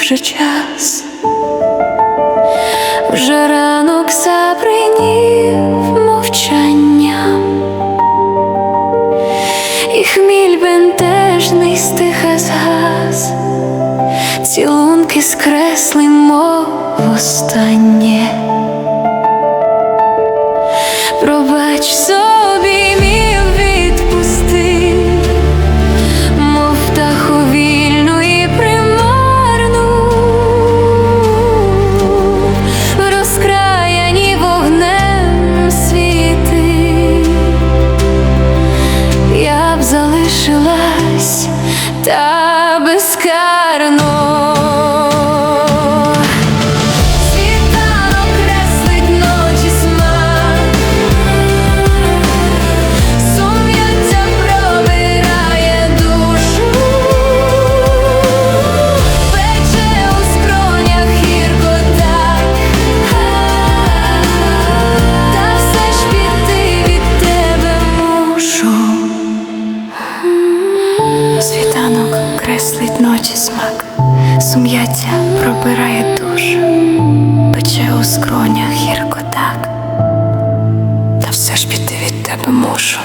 вже час, вже ранок забринів мовчанням, і хміль бентежний стиха згас, цілунки скресли, мов останнє. Пробач залишилась та безкарно. Креслить смак, сум'яття пробирає душу, пече у скронях гірко так, та все ж піти від тебе мушу.